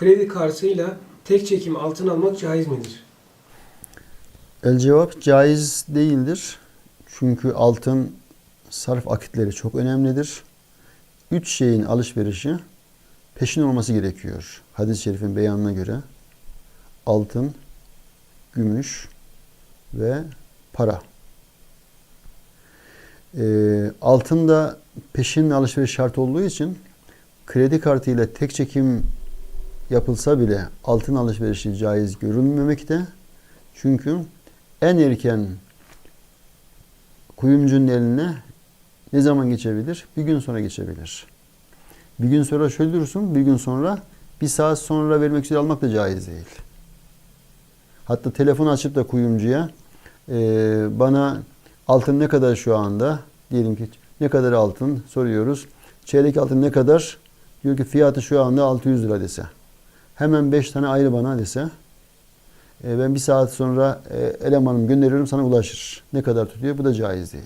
Kredi kartıyla tek çekim altın almak caiz midir? El cevap caiz değildir. Çünkü altın sarf akitleri çok önemlidir. Üç şeyin alışverişi peşin olması gerekiyor. Hadis-i şerifin beyanına göre altın, gümüş ve para. Ee, altında peşin alışveriş şart olduğu için kredi kartıyla tek çekim yapılsa bile altın alışverişi caiz görülmemekte. Çünkü en erken kuyumcunun eline ne zaman geçebilir? Bir gün sonra geçebilir. Bir gün sonra şöyle durursun, bir gün sonra bir saat sonra vermek üzere almak da caiz değil. Hatta telefon açıp da kuyumcuya e, bana altın ne kadar şu anda? Diyelim ki ne kadar altın soruyoruz. Çeyrek altın ne kadar? Diyor ki fiyatı şu anda 600 lira dese. Hemen 5 tane ayrı bana dese. E, ben bir saat sonra e, elemanım gönderiyorum sana ulaşır. Ne kadar tutuyor? Bu da caiz değil.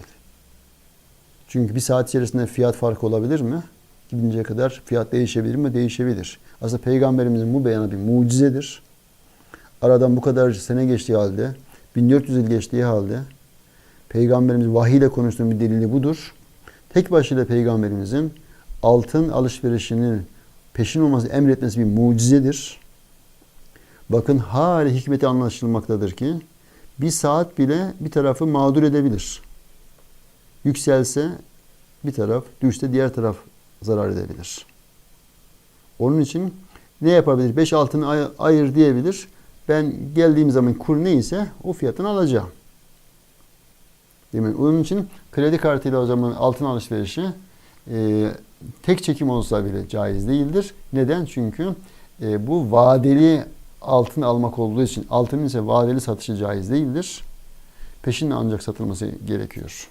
Çünkü bir saat içerisinde fiyat farkı olabilir mi? Gidinceye kadar fiyat değişebilir mi? Değişebilir. Aslında Peygamberimizin bu beyanı bir mucizedir. Aradan bu kadar sene geçtiği halde, 1400 yıl geçtiği halde Peygamberimiz vahiy ile konuştuğu bir delili budur. Tek başıyla Peygamberimizin altın alışverişinin peşin olması emretmesi bir mucizedir. Bakın hali hikmeti anlaşılmaktadır ki bir saat bile bir tarafı mağdur edebilir. Yükselse bir taraf, düşse diğer taraf zarar edebilir. Onun için ne yapabilir? Beş altını ay- ayır diyebilir. Ben geldiğim zaman kur neyse o fiyatını alacağım. Değil mi? Onun için kredi kartıyla o zaman altın alışverişi e, tek çekim olsa bile caiz değildir. Neden? Çünkü e, bu vadeli altın almak olduğu için altının ise vadeli satışı caiz değildir. Peşinle ancak satılması gerekiyor.